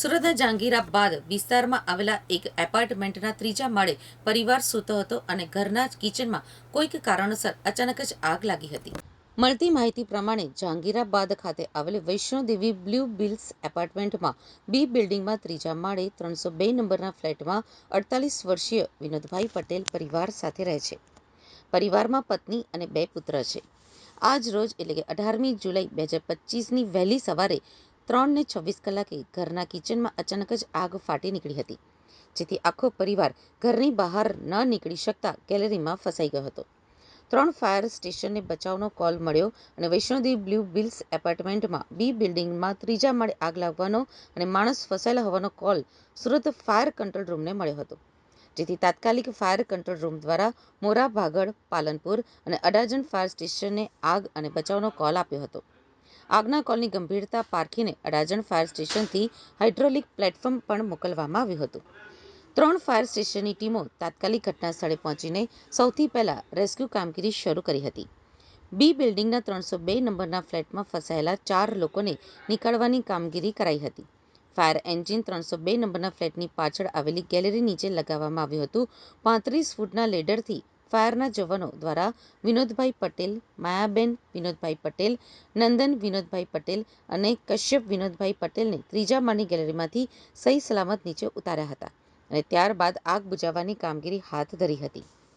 સુરતના જહાંગીરા બાદ વિસ્તારમાં આવેલા એક એપાર્ટમેન્ટના ત્રીજા માળે પરિવાર સૂતો હતો અને ઘરના કિચનમાં કોઈક કારણોસર અચાનક જ આગ લાગી હતી. મળતી માહિતી પ્રમાણે જાંગીરાબાદ ખાતે આવેલી વૈષ્ણોદેવી બ્લુ બિલ્સ એપાર્ટમેન્ટમાં બી બિલ્ડિંગમાં ત્રીજા માળે ત્રણસો બે નંબરના ફ્લેટમાં અડતાલીસ વર્ષીય વિનોદભાઈ પટેલ પરિવાર સાથે રહે છે. પરિવારમાં પત્ની અને બે પુત્ર છે. આજ રોજ એટલે કે અઢારમી જુલાઈ બે હજાર પચીસની વહેલી સવારે ત્રણ ને છવ્વીસ કલાકે ઘરના કિચનમાં અચાનક જ આગ ફાટી નીકળી હતી, જેથી આખો પરિવાર ઘરની બહાર ન નીકળી શકતા ગેલેરીમાં ફસાઈ ગયો હતો. ત્રણ ફાયર સ્ટેશનને બચાવનો કોલ મળ્યો અને વૈષ્ણોદેવી બ્લુ બિલ્સ એપાર્ટમેન્ટમાં બી બિલ્ડિંગમાં ત્રીજા માળે આગ લાગવાનો અને માણસ ફસાયેલા હોવાનો કોલ સુરત ફાયર કંટ્રોલ રૂમને મળ્યો હતો, જેથી તાત્કાલિક ફાયર કંટ્રોલ રૂમ દ્વારા મોરા ભાગળ, પાલનપુર અને અડાજણ ફાયર સ્ટેશનને આગ અને બચાવનો કોલ આપ્યો હતો. આગના કોલની ગંભીરતા પારખીને અડાજણ ફાયર સ્ટેશનથી હાઇડ્રોલિક પ્લેટફોર્મ પણ મોકલવામાં આવ્યું હતું. ત્રણ ફાયર સ્ટેશનની ટીમો તાત્કાલિક ઘટના સ્થળે પહોંચીને સૌથી પહેલાં રેસ્ક્યુ કામગીરી શરૂ કરી હતી. બી બિલ્ડિંગના ત્રણસો બે નંબરના ફ્લેટમાં ફસાયેલા ચાર લોકોને નીકાળવાની કામગીરી કરાઈ હતી. ફાયર એન્જિન ત્રણસો બે નંબરના ફ્લેટની પાછળ આવેલી ગેલેરી નીચે લગાવવામાં આવ્યું હતું. પાંત્રીસ ફૂટના લેડરથી ફાયરના જવાનો દ્વારા વિનોદભાઈ પટેલ, માયાબેન વિનોદભાઈ પટેલ, નંદન વિનોદભાઈ પટેલ અને કશ્યપ વિનોદભાઈ પટેલને ત્રીજા માળની ગેલેરીમાંથી સહી સલામત નીચે ઉતાર્યા હતા અને ત્યારબાદ આગ બુઝાવવાની કામગીરી હાથ ધરી હતી.